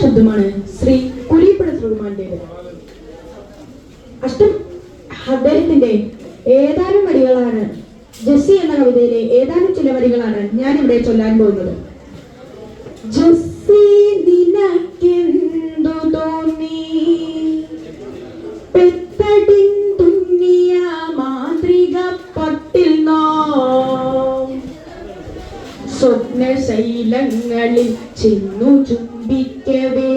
ശബ്ദമാണ് ശ്രീ കുരിപ്പുഴ ശ്രീമാന്റേത് അഷ്ടം അദ്ദേഹത്തിന്റെ ഏതാനും വരികളാണ് ജസ്സി എന്ന കവിതയിലെ ഏതാനും ചില വരികളാണ് ഞാൻ ഇവിടെ ചൊല്ലാൻ പോകുന്നത്. ജസ്സി നിനക്കെന്തു തോന്നി? പെത്തടിൻ തുന്നിയ മാന്ത്രിക പട്ടിൽ നാം. സ്വപ്നശൈലങ്ങളിൽ ചെന്നു ചുംബിക്കവേ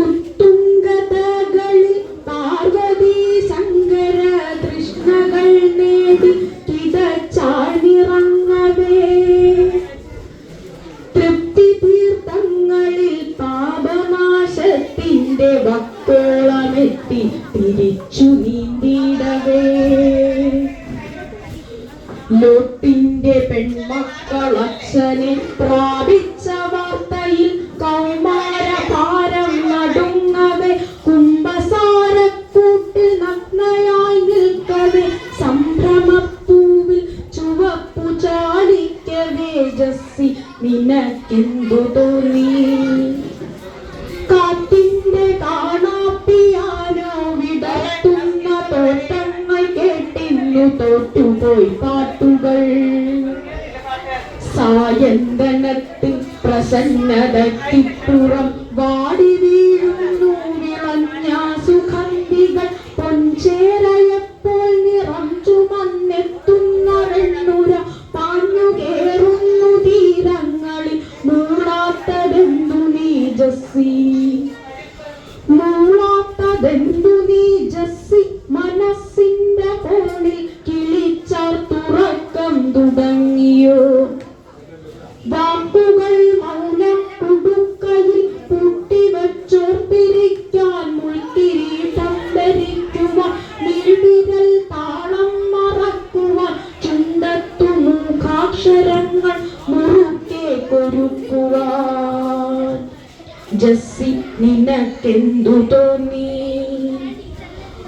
ഉത്തുംഗതകളിൽ പാർവതി ശങ്കര കൃഷ്ണകൾ നേടി കിതച്ചാണിറങ്ങവേ തൃപ്തി തീർത്ഥങ്ങളിൽ പാപനാശത്തിന്റെ വക്കോളമെത്തി തിരിച്ചു നീന്തിടവേ. ലോട്ടിന്റെ പെൺമക്കൾ അച്ഛനെ പ്രാപിച്ച ചാലിക്കവേ ജസ്സി നിനക്കെന്തു തോന്നി? കാറ്റിന്റെ കാണാപ്പിയാനോ വിടർത്തുന്ന തോട്ടങ്ങൾ കേട്ടിന്നു തോറ്റുപോയി പാട്ടുകൾ സായന്തനത്തിൽ പ്രസന്നതയ്ക്കിപ്പുറം വാടി നീ ജസ്സി മൂളാത്തതെന്തു നീ ജസ്സി നിനക്കെന്തു തോന്നി?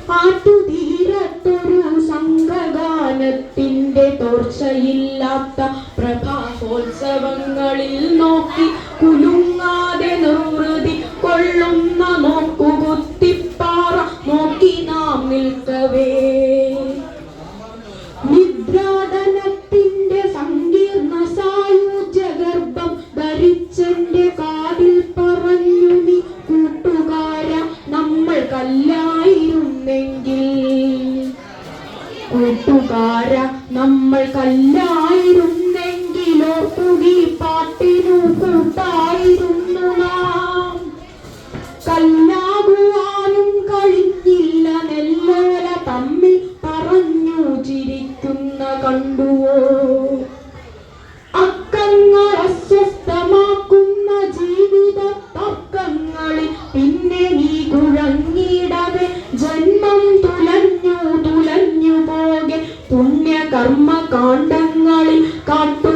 ആട്ടുതീരത്തൊരു സംഘഗാനത്തിന്റെ തോർച്ചയില്ലാത്ത പ്രഭാസോത്സവങ്ങളിൽ നോക്കി കുലുങ്ങാതെ നിർവൃതി കൊള്ളുന്ന നോക്കുകുത്തിപ്പാറ നോക്കി നാം നിൽക്കവേ. കല്ലായിരുന്നെങ്കിൽ കൂട്ടുകാര നമ്മൾ കല്ലായിരുന്നെങ്കിലോ ജന്മം തുലഞ്ഞു തുലഞ്ഞു പോകെ. പുണ്യകർമ്മ കാണ്ടങ്ങളിൽ കാട്ടു